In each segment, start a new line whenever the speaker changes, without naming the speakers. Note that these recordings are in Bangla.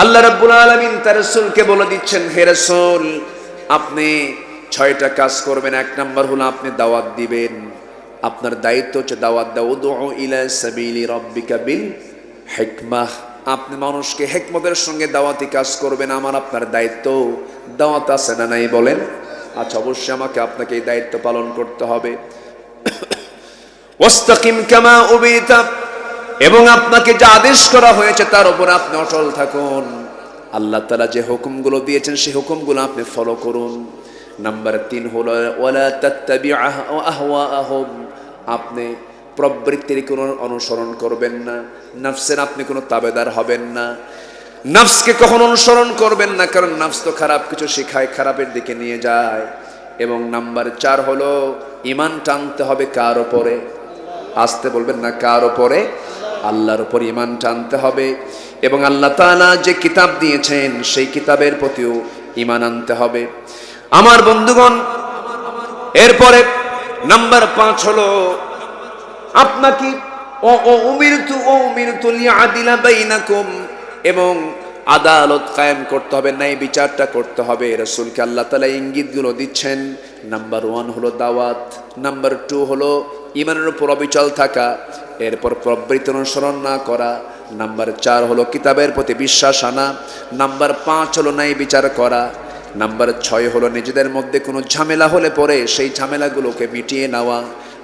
আল্লাহ রাব্বুল আলামিন তার রাসূলকে বলে দিচ্ছেন, হে রাসূল, আপনি ছয়টা কাজ করবেন। এক নাম্বার হলো আপনি দাওয়াত দিবেন। আপনার দায়িত্ব হচ্ছে দাওয়াত দাও উদউ ইলা সাবিলি রাব্বিকা বিল হিকমাহ আপনি মানুষকে হেকমতের সঙ্গে দাওয়াতি কাজ করবেন। আমার আপনার দায়িত্ব। দাওয়াত আছে না নাই বলেন? আচ্ছা অবশ্যই আমাকে আপনাকে এই দায়িত্ব পালন করতে হবে। ওয়াস্তাকিম কামা উবিতা। এবং আপনাকে যা আদেশ করা হয়েছে তার উপর আপনি অটল থাকুন। আল্লাহ তালা যে হুকুমগুলো দিয়েছেন, সেই হুকুমগুলো আপনি ফলো করুন। নাম্বার তিন হলো আপনি প্রবৃত্তির কোনো অনুসরণ করবেন না। নফসের আপনি কোনো তাবেদার হবেন না। নফসকে কখন অনুসরণ করবেন না, কারণ নফস তো খারাপ, কিছু শেখায়, খারাপের দিকে নিয়ে যায়। এবং নাম্বার চার হলো ইমান টানতে হবে কার ওপরে আসতে বলবেন না, কার ওপরে আল্লাহর উপর ইমান টানতে হবে এবং আল্লাহ তাআলা যে কিতাব দিয়েছেন সেই কিতাবের প্রতিও ইমান আনতে হবে। আমার বন্ধুগণ, এরপরে নাম্বার পাঁচ হলো, আপনাকে এবং আদালত কায়েম করতে হবে, ন্যায় বিচারটা করতে হবে। রসুলকে আল্লাহ তালা ইঙ্গিতগুলো দিচ্ছেন। নাম্বার ওয়ান হলো দাওয়াত, নাম্বার টু হলো ইমানের উপর অবিচল থাকা, এরপর প্রবৃত্তি অনুসরণ না করা, নাম্বার চার হলো কিতাবের প্রতি বিশ্বাস আনা, নাম্বার পাঁচ হলো ন্যায় বিচার করা, নাম্বার ছয় হলো নিজেদের মধ্যে কোনো ঝামেলা হলে পরে সেই ঝামেলাগুলোকে মিটিয়ে নেওয়া।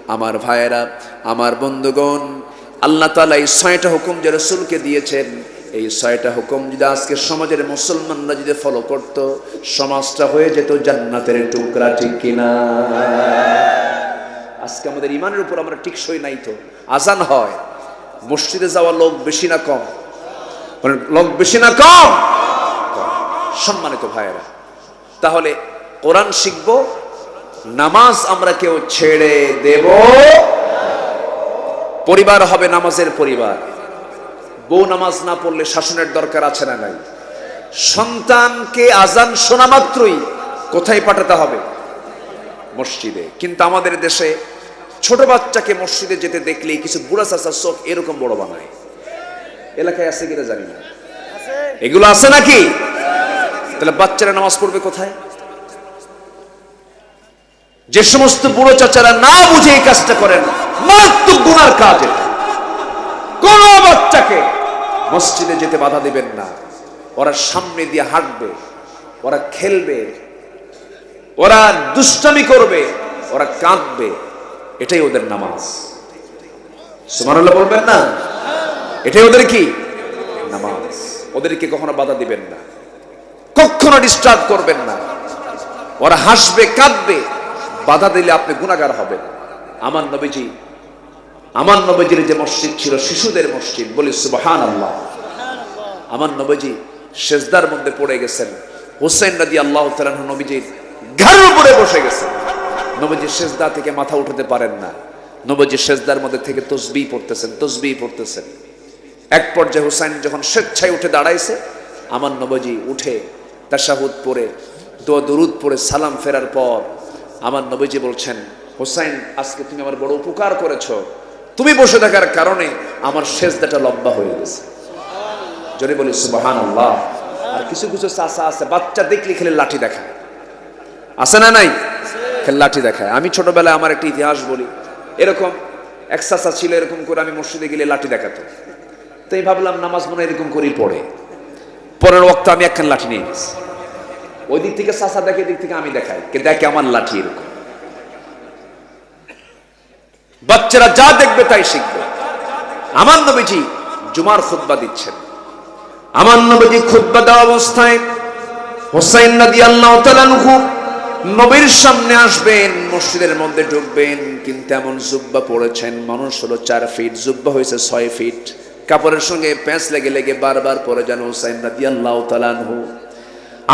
আমার ভাইয়েরা, আমার বন্ধুগণ, আল্লাহ তালা এই ছয়টা হুকুম যে রসুলকে দিয়েছেন, এই ছয়টা হুকুম যদি আজকে সমাজের মুসলমানরা যদি ফলো করত, সমাজটা হয়ে যেত জান্নাতের টুকরা, ঠিক কিনা? আজকে আমাদের ইমানের উপর আমরা টিকসই নাই তো। আজান হয়। মসজিদে যাওয়া লোক বেশি না কম। মানে লোক বেশি না কম। সম্মানিত ভাইয়েরা, তাহলে কোরআন শিখব, নামাজ আমরা কেউ ছেড়ে দেব। পরিবার হবে নামাজের পরিবার। বউ নামাজ না পড়লে শাসনের দরকার আছে না নাই? সন্তানকে আজান শোনা মাত্রই কোথায় পাঠাতে হবে? মসজিদে। কিন্তু আমাদের দেশে ছোট বাচ্চাকে মসজিদে যেতে দেখলেই কিছু বুড়া চাষার চোখ এরকম বড় বানায়। এলাকায় আছে কিনা জানি না। এগুলো আছে নাকি? তাহলে বাচ্চারা নামাজ পড়বে কোথায়? যে সমস্ত বুড়ো চাচারা না বুঝে এই কাজটা করেন, মারাত্মক গুনার কাজ কোন বাচ্চাকে মসজিদে যেতে বাধা দেবেন না। ওরা সামনে দিয়ে হাঁটবে, ওরা খেলবে, ওরা দুষ্টামি করবে, ওরা কাঁদবে। এটাই ওদের নামাজ। সুমানুল্লাহ বলবেন না? এটাই ওদের কি? নামাজ। ওদেরকে কখনো বাধা দিবেন না। কখনো ডিস্টার্ব করবেন না। ওরা হাসবে, কাঁদবে। বাধা দিলে আপনি গুণাগার হবেন। আমার নবীজি, আমার নবীজির যে মসজিদ ছিল, শিশুদের মসজিদ, বলি সুবাহান আল্লাহ আমার নবীজি শেষদার মধ্যে পড়ে গেছেন। হোসেন নদী আল্লাহ নবীজির ঘরের উপরে বসে গেছেন। নবীজি শেষদা থেকে মাথা উঠাতে পারেন না। নবীজি শেষদার মধ্যে থেকে তসবি পড়তেছেন তসবি পড়তেছেন। এক পর্যায়ে হুসাইন যখন স্বেচ্ছায় উঠে দাঁড়াইছে, আমার নবজি উঠে তাশাহুদ পরে, দোয়া দরুদ পরে সালাম ফেরার পর আমার নবীজি বলছেন, হোসাইন, আজকে তুমি আমার বড় উপকার করেছ। তুমি বসে থাকার কারণে আমার শেষদাটা লম্বা হয়ে গেছে। যদি বলি সুবাহান আর কিছু কিছু চাষা আছে, বাচ্চা দেখলে খেলে লাঠি দেখায়। আছে না নাই? খেলে লাঠি দেখায়। আমি ছোটবেলায় আমার একটা ইতিহাস বলি। এরকম এক চাষা ছিল, এরকম করে আমি মসজিদে গেলে লাঠি দেখাতো। তো আমি ভাবলাম, নামাজ মনে এরকম করেই পড়ে। পরের ওক্ত আমি একখান লাঠি নিয়ে গেছি। ওই দিক থেকে চাষা দেখে, দিক থেকে আমি দেখাই কে দেখে আমার লাঠি এরকম। বাচ্চারা যা দেখবে তাই শিখবে। আমার নবীজি জুমার খুতবা দিচ্ছেন। আমার নবীজি খুতবা দেওয়া অবস্থায় হোসাইন নদী আল্লাহ নবীর সামনে আসবেন, মসজিদের মধ্যে ঢুকবেন, কিন্তু এমন জুব্বা পড়েছেন, মানুষ হলো চার ফিট জুব্বা হয়েছে ছয় ফিট কাপড়ের সঙ্গে প্যাঁচ লেগে লেগে বারবার পরে যেন হোসাইন নদী আল্লাহ তালানহু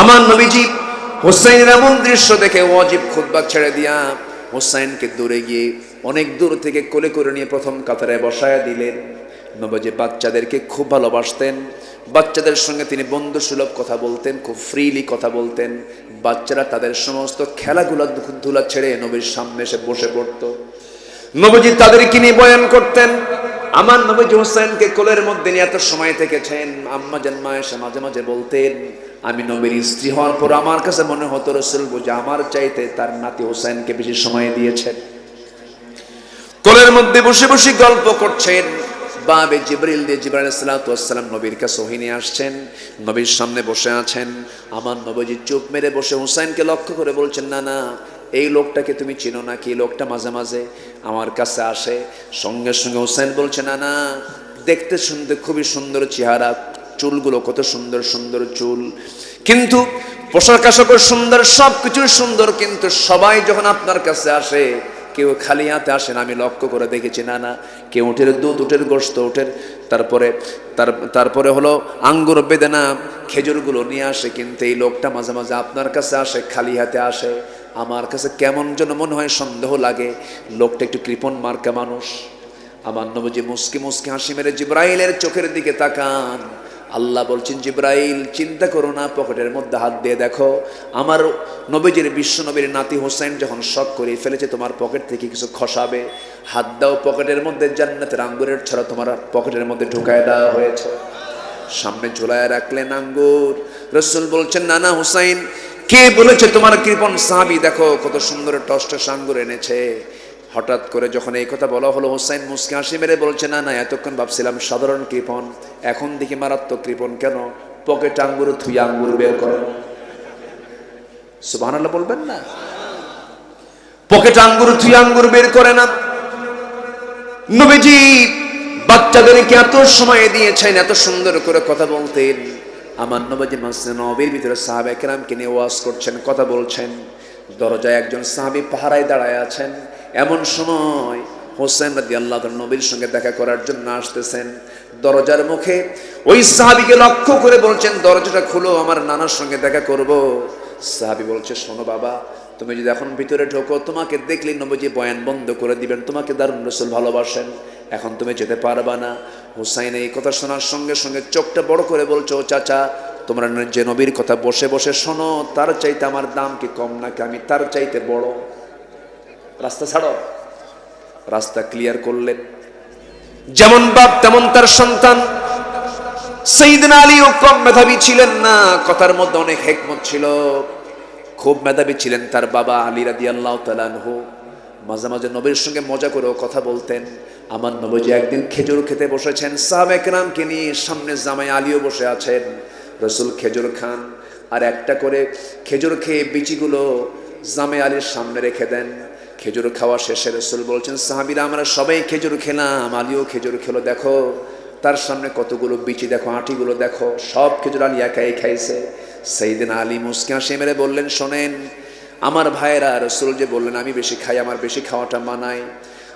আমার নবীজি, হোসাইনের এমন দৃশ্য দেখে ওয়াজিব খুতবা ছেড়ে দিয়া হোসাইনকে দূরে গিয়ে অনেক দূর থেকে কোলে করে নিয়ে প্রথম কাতারে বসায় দিলেন। নবজি বাচ্চাদেরকে খুব ভালোবাসতেন বাচ্চাদের সঙ্গে তিনি বন্ধু সুলভ কথা বলতেন, খুব ফ্রিলি কথা বলতেন। বাচ্চারা তাদের সমস্ত খেলাগুলা ধুলা ছেড়ে নবীর সামনে এসে বসে পড়তো। নবজি তাদেরকে নিয়ে বয়ান করতেন। আমার নবীজি হোসেনকে কোলের মধ্যে নিয়ে এত সময় থেকেছেন। আম্মা জানমা এসে মাঝে মাঝে বলতেন, আমি নবীর স্ত্রী হওয়ার পর আমার কাছে মনে হতো রসুল বুঝে আমার চাইতে তার নাতি হোসেনকে বেশি সময় দিয়েছেন। কোলের মধ্যে বসে বসে গল্প করছেন। বাবে জিবরিল দিয়ে জিবরাইল সালাম নবীর কাছে ওহিনী আসছেন। নবীর সামনে বসে আছেন। আমার নবীজি চুপ মেরে বসে হুসাইনকে লক্ষ্য করে বলছেন, না না, এই লোকটাকে তুমি চিনো না কি? লোকটা মাঝে মাঝে আমার কাছে আসে। সঙ্গে সঙ্গে হুসাইন বলছে, না না, দেখতে শুনতে খুবই সুন্দর চেহারা। চুলগুলো কত সুন্দর সুন্দর চুল। কিন্তু পোশাক আশাকও সুন্দর সব কিছুই সুন্দর, কিন্তু সবাই যখন আপনার কাছে আসে কেউ খালি হাতে আসেন আমি লক্ষ্য করে দেখেছি, না না, কেউ উঠের দুধ, উঠের গোস্ত উঠের, তারপরে, তার, তারপরে হলো আঙ্গুর বেদেনা খেজুরগুলো নিয়ে আসে, কিন্তু এই লোকটা মাঝে মাঝে আপনার কাছে আসে, খালি হাতে আসে। আমার কাছে কেমন যেন মনে হয় সন্দেহ লাগে, লোকটা একটু কৃপণ মার্কা মানুষ। আমার নবজি মুসকি মুসকি হাসি মেরে জিব্রাইলের চোখের দিকে তাকান। আল্লাহ বলছেন, জিব্রাইল, চিন্তা করো না, পকেটের মধ্যে হাত দিয়ে দেখো, আমার নবীজির বিশ্ব নবীর নাতি হোসেন যখন শখ করে ফেলেছে, তোমার পকেট থেকে কিছু খসাবে। হাত দাও পকেটের মধ্যে, জান্নাতের আঙ্গুরের ছড়া তোমার পকেটের মধ্যে ঢুকায় দেওয়া হয়েছে। সামনে ঝোলায় রাখলেন আঙ্গুর। রসুল বলছেন, নানা হুসাইন, কে বলেছে তোমার কৃপন সাহাবি? দেখো, কত সুন্দর টস্টস আঙ্গুর এনেছে। হঠাৎ করে যখন এই কথা বলা হলো, হোসাইন মুসকে হাসি মেরে বলছে, না না, এতক্ষণ ভাবছিলাম সাধারণ কৃপন এখন দেখি মারাত্মক কৃপন কেন? পকেট আঙ্গুর থুই আঙ্গুর বের করে। সুবাহ বলবেন না। পকেট আঙ্গুর থুই আঙ্গুর বের করে না। নবীজি বাচ্চাদেরকে এত সময় দিয়েছেন, এত সুন্দর করে কথা বলতেন। আমার নবজি মাসে নবীর ভিতরে সাহাব একরামকে নিয়ে ওয়াজ করছেন, কথা বলছেন। দরজায় একজন সাহাবি পাহারায় দাঁড়ায় আছেন। এমন সময় হোসেন রাদি আল্লাহ নবীর সঙ্গে দেখা করার জন্য আসতেছেন দরজার মুখে। ওই সাহাবিকে লক্ষ্য করে বলছেন, দরজাটা খুলো, আমার নানার সঙ্গে দেখা করব। সাহাবি বলছে, শোনো বাবা, তুমি যদি এখন ভিতরে ঢোকো, তোমাকে দেখলে নবজি বয়ান বন্ধ করে দিবেন, তোমাকে দারুণ রসুল ভালোবাসেন। এখন তুমি যেতে পারবা না। হুসাইন এই কথা শোনার সঙ্গে সঙ্গে চোখটা বড় করে বলছো, "ও চাচা, তোমরা যে নবীর কথা বসে বসে শোনো, তার চাইতে আমার দাম কি কম নাকি আমি তার চাইতে বড়? রাস্তা ছাড়ো। রাস্তা ক্লিয়ার করলেন যেমন বাপ, তেমন তার সন্তান। সেইদিন আলীও কম মেধাবী ছিলেন না, কথার মধ্যে অনেক হেকমত ছিল। খুব মেধাবী ছিলেন তার বাবা আলী রাদি আল্লাহ তালানহু মাঝে মাঝে নবীর সঙ্গে মজা করেও কথা বলতেন। আমার নবজি একদিন খেজুর খেতে বসেছেন। সাহাব একরামকে নিয়ে সামনে জামাই আলীও বসে আছেন। রসুল খেজুর খান। আর একটা করে খেজুর খেয়ে বিচিগুলো জামে আলীর সামনে রেখে দেন। খেজুর খাওয়া শেষে রসুল বলছেন, সাহাবিরা, আমরা সবাই খেজুর খেলাম, আলিও খেজুর খেলো, দেখো, তার সামনে কতগুলো বিচি, দেখো, আঁটিগুলো, দেখো, সব খেজুর আলী একাই খাইছে। সেই দিন আলী মুসকে হাসি মেরে বললেন, শোনেন, আমার ভাইয়েরা রসুল যে বললেন, আমি বেশি খাই, আমার বেশি খাওয়াটা মানাই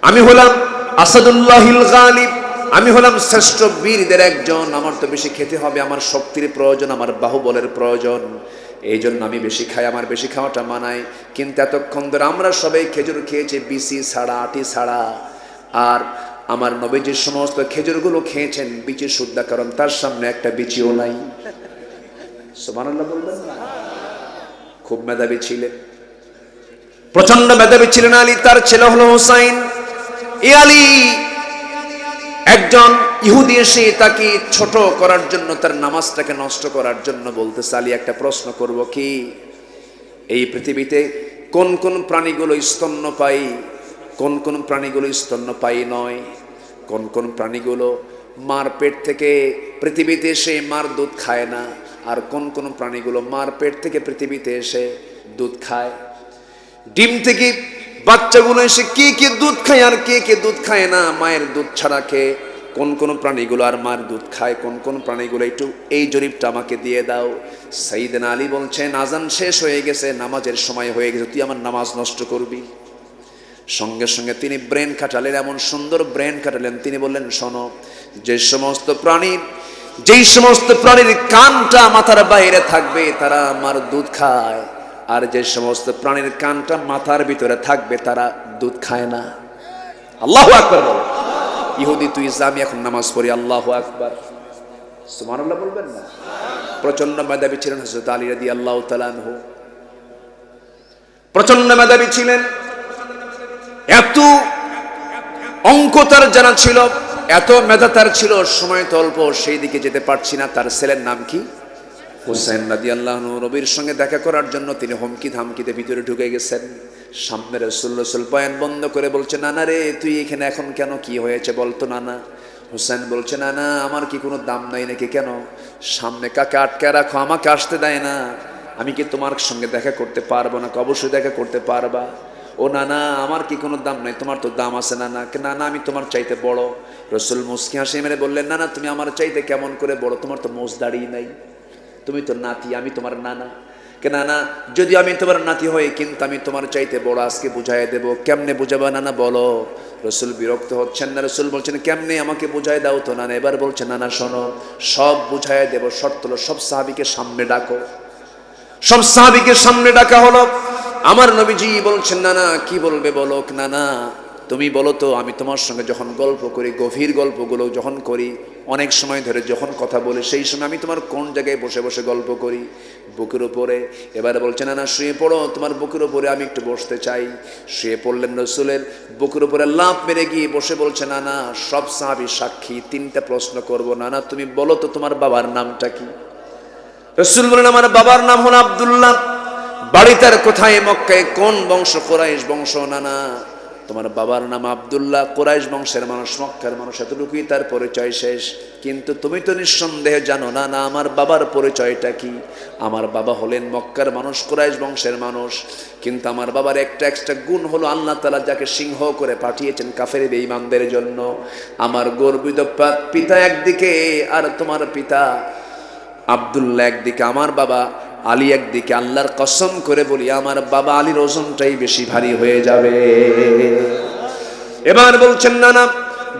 আমি হলাম আসাদুল্লাহিল গালিব, আমি হলাম শ্রেষ্ঠ বীরদের একজন, আমার তো বেশি খেতে হবে, আমার শক্তির প্রয়োজন, আমার বাহুবলের প্রয়োজন। এই জন্য আমি বেশি খাই, আমার বেশি খাওয়াটা মানাই কিন্তু এতক্ষণ ধরে আমরা সবাই খেজুর খেয়েছি, বিসি ছাড়া, আটি ছাড়া। আর আমার নবীজির সমস্ত খেজুরগুলো খেয়েছেন, বিচি শুদ্ধা, কারণ তার সামনে একটা বিচিও নাই। খুব মেধাবী ছিলেন। প্রচণ্ড মেধাবী ছিলেন আলী, তার ছেলে হলো হোসাইন। এ আলী একজন ইহুদি এসে তাকে ছোট করার জন্য, তার নামাজটাকে নষ্ট করার জন্য বলতে চালি একটা প্রশ্ন করব কি? এই পৃথিবীতে কোন কোন প্রাণীগুলো স্তন্যপায়ী কোন কোন প্রাণীগুলো স্তন্যপায়ী নয়? কোন কোন প্রাণীগুলো মার পেট থেকে পৃথিবীতে এসে মার দুধ খায় না? আর কোন কোন প্রাণীগুলো মার পেট থেকে পৃথিবীতে এসে দুধ খায়? ডিম থেকে বাচ্চাগুলো এসে কে কে দুধ খায় আর কে কে দুধ খায় না, মায়ের দুধ ছাড়া খেয়ে কোন কোন প্রাণীগুলো আর মার দুধ খায়, কোন কোন প্রাণীগুলো একটু এই জরিপটা আমাকে দিয়ে দাও। সাইদিন আলী বলছেন, আজান শেষ হয়ে গেছে, নামাজের সময় হয়ে গেছে, তুই আমার নামাজ নষ্ট করবি। সঙ্গে সঙ্গে তিনি ব্রেন কাটালেন এমন সুন্দর ব্রেন খাটালেন, তিনি বললেন, শোনো, যে সমস্ত প্রাণীর যেই সমস্ত প্রাণীর কানটা মাথার বাইরে থাকবে, তারা আমার দুধ খায়। আর যে সমস্ত প্রাণীর কানটা মাথার ভিতরে থাকবে, তারা দুধ খায় না। আল্লাহ আকবার বলো। ইহুদি তুই আমি এখন নামাজ পড়ি, আল্লাহ আকবার। সুবহানাল্লাহ বলবেন না? প্রচণ্ড মেধাবী ছিলেন হযরত আলী রাদিয়াল্লাহু তাআলা আনহু। প্রচণ্ড মেধাবী ছিলেন। এত অঙ্ক তার জানা ছিল, এত মেধা তার ছিল, সময় তো অল্প, সেই দিকে যেতে পারছি না। তার ছেলের নাম কি? হুসেন রাদি আল্লাহ রবির সঙ্গে দেখা করার জন্য তিনি হুমকি ধামকিতে ভিতরে ঢুকে গেছেন। সামনে রসুল রসুল বয়ান বন্ধ করে বলছে, নানা রে, তুই এখানে এখন কেন কি হয়েছে বলতো, নানা? হুসেন বলছে না না আমার কি কোনো দাম নাই নাকি কেন? সামনে কাকে আটকে রাখো, আমাকে আসতে দেয় না। আমি কি তোমার সঙ্গে দেখা করতে পারব না অবশ্যই দেখা করতে পারবা। ও না না আমার কি কোনো দাম নাই? তোমার তো দাম আছে না না না না আমি তোমার চাইতে বড়। রসুল মুসকি হাসি মেরে বললেন না না তুমি আমার চাইতে কেমন করে বড়? তোমার তো মোজ দাঁড়িয়ে নাই। তুমি তো নাতি, আমি তোমার নানা। কে নানা যদি আমি তোমার নাতি হই, কিন্তু আমি তোমার চাইতে বড় আজকে বুঝাই দেব। কেমনে বুঝাবা নানা, বলো। রসুল বিরক্ত হচ্ছেন না। রসুল বলছেন, কেমনে আমাকে বুঝাই দাও তো নানা? এবার বলছে, নানা, শোনো, সব বুঝাই দেব। শর্ত হলো, সব সাহাবিকে সামনে ডাকো। সব সাহাবিকে সামনে ডাকা হলো। আমার নবীজি বলছেন না না কি বলবে বলো না না তুমি বলো তো, আমি তোমার সঙ্গে যখন গল্প করি, গভীর গল্পগুলো যখন করি, অনেক সময় ধরে যখন কথা বলি, সেই সময় আমি তোমার কোন জায়গায় বসে বসে গল্প করি? বুকের উপরে। এবারে বলছে, না না, শুয়ে পড়ো, তোমার বুকের উপরে আমি একটু বসতে চাই। শুয়ে পড়লেন রসুলের বুকের উপরে লাভ মেরে গিয়ে বসে বলছে, না না, সব সাহাবি সাক্ষী, তিনটা প্রশ্ন করব। না না, তুমি বলো তো, তোমার বাবার নামটা কি? রসুল বলেন, আমার বাবার নাম হলো আবদুল্লাহ। বাড়ি তার কোথায়? মক্কায়। কোন বংশ? কোরাইশ বংশ? নানা তোমার বাবার নাম আবদুল্লাহ, কোরাইশ বংশের মানুষ, মক্কার মানুষ, এতটুকুই তার পরিচয় শেষ। কিন্তু তুমি তো নিঃসন্দেহে জানো না না, আমার বাবার পরিচয়টা কি? আমার বাবা হলেন মক্কার মানুষ, কোরাইশ বংশের মানুষ। কিন্তু আমার বাবার একটা একটা গুণ হলো আল্লাহ তালা যাকে সিংহ করে পাঠিয়েছেন কাফের বেঈমানদের জন্য। আমার গর্বিত পিতা একদিকে আর তোমার পিতা আবদুল্লাহ একদিকে। আমার বাবা আলী একদিকে আল্লাহর কসম করে বলি, আমার বাবা আলীর ওজনটাই বেশি ভারী হয়ে যাবে। এবার বলছেন, না না,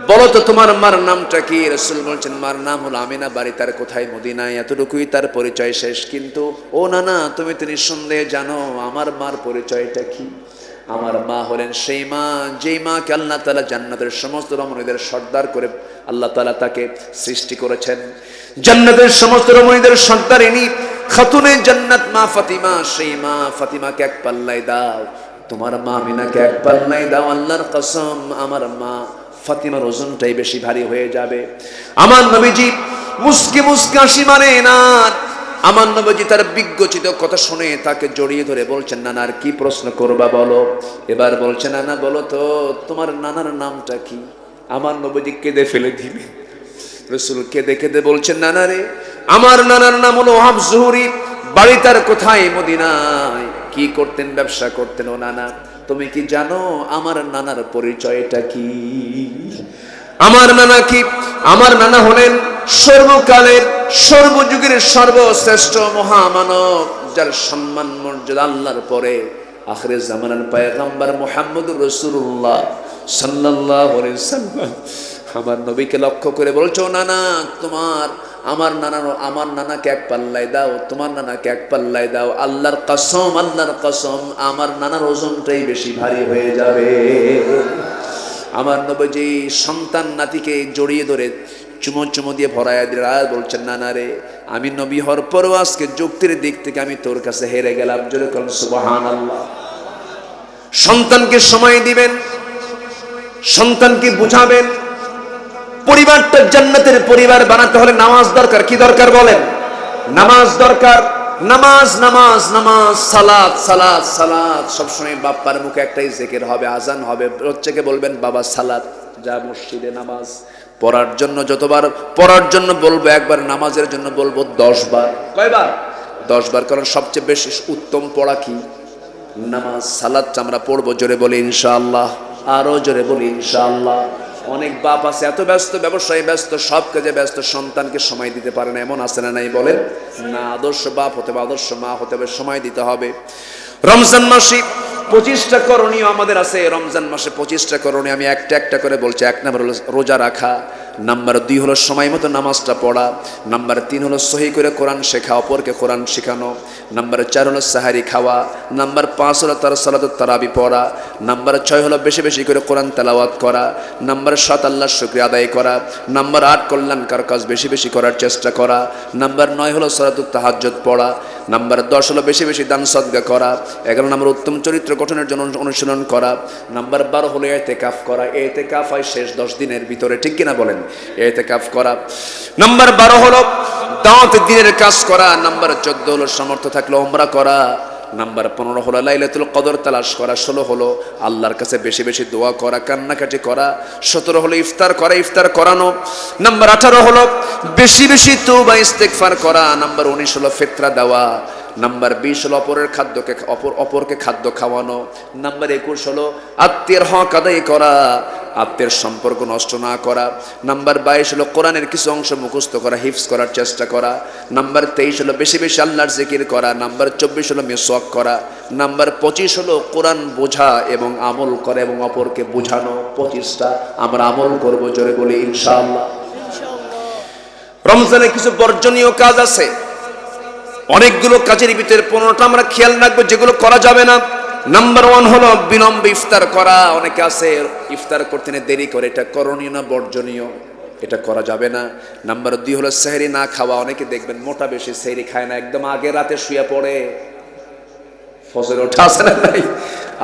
বলো তো তোমার মার নামটা কি? রসুল বলছেন, মার নাম হলো আমিনা, বাড়ি তার কোথায়? মদিনায়। এতটুকুই তার পরিচয় শেষ। কিন্তু, ও না না, তুমি তো নিঃসন্দেহে জানো, আমার মার পরিচয়টা কি? আমার মা হলেন সেই মা, যেই মাকে আল্লাহ তালা জান্নাতের সমস্ত রমণীদের সর্দার করে আল্লাহ তালা তাকে সৃষ্টি করেছেন। জান্নাতের সমস্ত রমণীদের সর্দার ইনি। খাতুনে জান্নাত মা ফাতিমা, সেই মা ফাতিমাকে এক পাল্লাই দাও। তোমার মা মিনাকে এক পাল্লাই দাও। আল্লাহর কসম, আমার মা ফাতিমার ওজনটাই বেশি ভারী হয়ে যাবে। আমার নবীজি মুসকে মুসকে হাসি মানে না আমার নবীজি তার বিজ্ঞচিত কথা শুনে তাকে জড়িয়ে ধরে বলছেন, নানার কি প্রশ্ন করবা বলো? এবার বলছে, নানা, বলো তো, তোমার নানার নামটা কি? আমার নবীজি কেঁদে ফেলে দিবে রসুল কেঁদে কেঁদে বলছেন, নানা রে আমার নানার নাম হলো ওহাব জহুরি, বাড়ি তার কোথায়? মদিনায়। কি করতেন, ব্যবসা করতেন ও নানা? তুমি কি জানো আমার নানার পরিচয়টা কি? আমার নানা কি? আমার নানা হলেন সর্বকালের, সর্বযুগের সর্বশ্রেষ্ঠ মহামানব, যার সম্মান, মর্যাদা আল্লাহর পরে। আখরে জামানার পায়গাম্বার মোহাম্মদুর রসুল্লাহ সাল্লাম আমার নবীকে লক্ষ্য করে বলছো, নানা, তোমার আমার নানা আমার নানাকে এক পাল্লাই দাও, তোমার নানাকে এক পাল্লাই দাও। আল্লাহর কসম আল্লাহর কসম, আমার নানার ওজনটাই বেশি ভারী হয়ে যাবে। আমার নবজি সন্তান নাতিকে জড়িয়ে ধরে চুমো চুমো দিয়ে ভরাইয়া আর বলছেন, নানা রে, আমি নবী হওয়ার পরও আজকে যুক্তির দিক থেকে আমি তোর কাছে হেরে গেলাম। জোরে করেন সুবহান আল্লাহ সন্তানকে সময় দিবেন, সন্তানকে বুঝাবেন পরিবারটা জান্নাতের পরিবার বানাতে হলে নামাজ দরকার, কি দরকার বলেন? নামাজ দরকার, নামাজ নামাজ নামাজ সালাত সালাত সালাত সবসময় বাপ্পার মুখে একটাই জেকের হবে, আজান হবে। বাচ্চাকে বলবেন, বাবা সালাত যা মসজিদে নামাজ। পড়ার জন্য যতবার, পড়ার জন্য বলব, একবার নামাজের জন্য বলব দশ বার কয়বার? দশ বার কারণ সবচেয়ে বেশি উত্তম পড়া কি? নামাজ, সালাদটা আমরা পড়ব, জোরে বলি ইনশাআল্লাহ। আরও জোরে বলি ইনশাআল্লাহ। অনেক বাপ আছে, এত ব্যস্ত ব্যবসায়, ব্যস্ত সব কাজে ব্যস্ত, সন্তানকে সময় দিতে পারে না, এমন আছে না নাই বলেন? না, আদর্শ বাপ হতে হবে, আদর্শ মা হতে হবে, সময় দিতে হবে। রমজান মাসে পঁচিশটা করণীয় আমাদের আছে, রমজান মাসে পঁচিশটা করণীয়, আমি একটা একটা করে বলছি, এক নম্বর রোজা রাখা নাম্বার দুই হলো সময় মতো নামাজটা পড়া, নাম্বার তিন হলো সহি করে কোরআন শেখা, অপরকে কোরআন শেখানো, নাম্বার চার হলো সাহারি খাওয়া, নাম্বার পাঁচ হলো তার সালাদ তারাবি পড়া, নাম্বার ছয় হলো বেশি বেশি করে কোরআন তেলাওয়াত করা, নাম্বার সাত আল্লাহ শুক্রিয়া আদায় করা, নাম্বার আট কল্যাণকার কাজ বেশি বেশি করার চেষ্টা করা, নাম্বার নয় হলো সরাতুত তাহাজ্জত পড়া, নাম্বার দশ হলো বেশি বেশি দান সদ্গা করা, এগারো নম্বর উত্তম চরিত্র গঠনের জন্য অনুশীলন করা, নাম্বার বারো হলো এতে কাফ করা এতে কাফ হয় শেষ দশ দিনের ভিতরে, ঠিক কিনা বলেন? এতে করা। নাম্বার বারো হলো, দাওয়াত দিনের কাজ করা। নাম্বার চোদ্দ হলো, সামর্থ্য থাকলে ওমরা করা। নাম্বার পনেরো হলো, লাইলাতুল কদর তালাশ করা। ষোলো হলো, আল্লাহর কাছে বেশি বেশি দোয়া করা, কান্নাকাটি করা। সতেরো হলো, ইফতার করা, ইফতার করানো। নাম্বার আঠারো হলো, বেশি বেশি তৌবা ইস্তেকফার করা। নাম্বার উনিশ হলো, ফেতরা দেওয়া। নাম্বার বিশ হলো অপরের খাদ্যকে অপর অপরকে খাদ্য খাওয়ানো। নাম্বার একুশ হলো আত্মীয়ের হক আদায় করা আত্মীয়ের সম্পর্ক নষ্ট না করা। নাম্বার বাইশ হলো কোরআনের কিছু অংশ মুখস্থ করা হিফস করার চেষ্টা করা। নাম্বার তেইশ হলো বেশি বেশি আল্লাহর জিকির করা। নাম্বার চব্বিশ হলো মেসওয়াক করা। নাম্বার পঁচিশ হলো কোরআন বোঝা এবং আমল করা এবং অপরকে বোঝানো। পঁচিশটা আমরা আমল করব জোরে বলি ইনশাআল্লাহ। রমজানে কিছু বর্জনীয় কাজ আছে। অনেকগুলো কাজের ভিতরে পনেরোটা আমরা খেয়াল রাখব, যেগুলো করা যাবে না। নাম্বার ওয়ান হলো বিলম্বে ইফতার করা। অনেকে আছে, ইফতার করতে দেরি করে, এটা করণীয় না, বর্জনীয়, এটা করা যাবে না। নাম্বার দুই হলো সেহরি না খাওয়া। অনেকে দেখবেন মোটা বেশি সেহরি খায় না, একদম আগে রাতে শুয়ে পড়ে। ফজর ওঠা আছে না নাই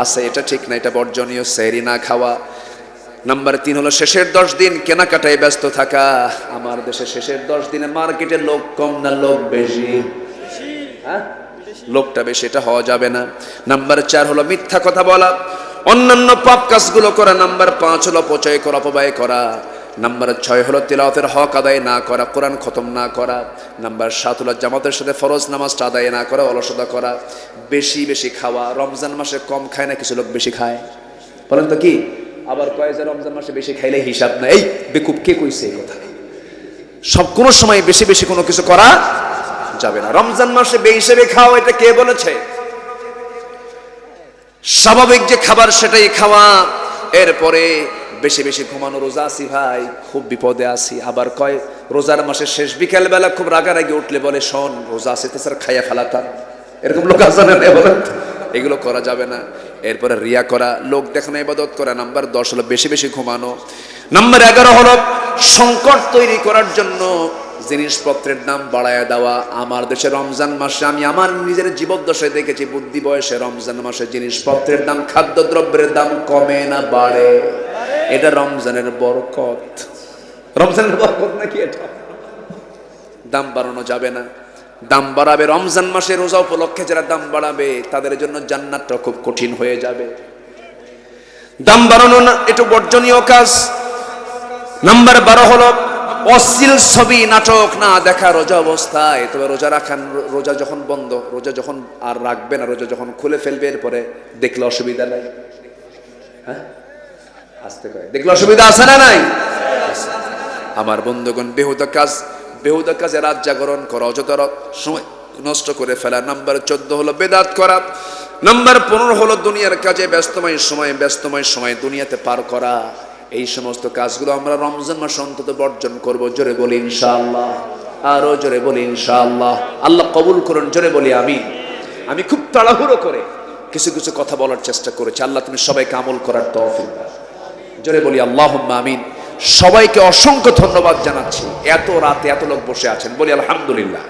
আছে, এটা ঠিক না, এটা বর্জনীয়, সেহরি না খাওয়া। নাম্বার তিন হলো শেষের দশ দিন কেনাকাটায় ব্যস্ত থাকা। আমার দেশে শেষের দশ দিনে মার্কেটে লোক কম না, লোক বেশি। লোকটা বেশি এটা হওয়া যাবে না। নাম্বার চার হলো মিথ্যা কথা বলা। অন্যান্য পাপ কাজগুলো করা। নাম্বার পাঁচ হলো অপচয় করা, অপব্যয় করা। নাম্বার ছয় হলো তিলাওয়াতের হক আদায় না করা, কোরআন খতম না করা। নাম্বার সাত হলো জামাতের সাথে ফরজ নামাজটা আদায় না করা, অলসতা করা। বেশি বেশি খাওয়া। রমজান মাসে কম খায় না, কিছু লোক বেশি খায়। বলেন তো কি? আবার কয় রমজান মাসে বেশি খাইলে হিসাব নাই? এই বেকুব, কে কইছে এই কথা? সব কোনো সময় বেশি বেশি কোনো কিছু করা যাবে না। রমজান মাসে বে হিসেবে খাও, এটা কে বলেছে? স্বাভাবিক যে খাবার সেটাই খাওয়া। এরপরে বেশি বেশি ঘুমানো রোজা আছি ভাই, খুব বিপদে আছি। আবার কয়, রোজার মাসের শেষ বিকেল বেলা খুব রাগারাগি উঠলে বলে, শোন, রোজা আছে তো স্যার, খাইয়া ফেলাতাম এরকম লোক আছে এগুলো করা যাবে না। এরপরে রিয়া করা, লোক দেখানো ইবাদত করা। নাম্বার দশ হলো বেশি বেশি ঘুমানো। নাম্বার এগারো হলো সংকট তৈরি করার জন্য জিনিসপত্রের দাম বাড়ায় দেওয়া, আমার দেশে রমজান মাসে আমি আমার নিজের জীবদ্দশায় দেখেছি, বুদ্ধি বয়সে রমজান মাসে জিনিসপত্রের দাম, খাদ্যদ্রব্যের দাম কমে না বাড়ে। এটা রমজানের বরকত। রমজানের বরকত নাকি এটা? দাম বাড়ানো যাবে না। দাম বাড়াবে, রমজান মাসে রোজা উপলক্ষে যারা দাম বাড়াবে, তাদের জন্য জান্নাতটা খুব কঠিন হয়ে যাবে। দাম বাড়ানো না, একটু বর্জনীয় কাজ। নাম্বার বারো হলো অশ্লীল ছবি, নাটক, না দেখা রোজা অবস্থায়, তবে রোজা রাখান, রোজা যখন বন্ধ, রোজা যখন আর রাখবে না, রোজা যখন খুলে ফেলবে, এরপরে দেখলে অসুবিধা নাই? হ্যাঁ? আসতে কয়। দেখলে অসুবিধা আছে না নাই? আমার বন্ধুগণ, বেহুদা কাজ, বেহুদা কাজে রাত জাগরণ করা, অযথা সময় নষ্ট করে ফেলা। নাম্বার চোদ্দ হলো বেদাত করা। নাম্বার পনেরো হলো দুনিয়ার কাজে ব্যস্তময় সময় ব্যস্তময় সময় দুনিয়াতে পার করা। এই সমস্ত কাজগুলো আমরা রমজান মাসে অন্তত বর্জন করব। জোরে বলি ইনশাআল্লাহ। আরও জোরে বলি ইনশাআল্লাহ। আল্লাহ কবুল করুন, জোরে বলি আমি আমি খুব তাড়াহুড়ো করে কিছু কিছু কথা বলার চেষ্টা করেছি। আল্লাহ তুমি সবাইকে আমল করার তৌফিক জোরে বলি আল্লাহ আমিন। সবাইকে অসংখ্য ধন্যবাদ জানাচ্ছি। এত রাতে এত লোক বসে আছেন। বলি আলহামদুলিল্লাহ।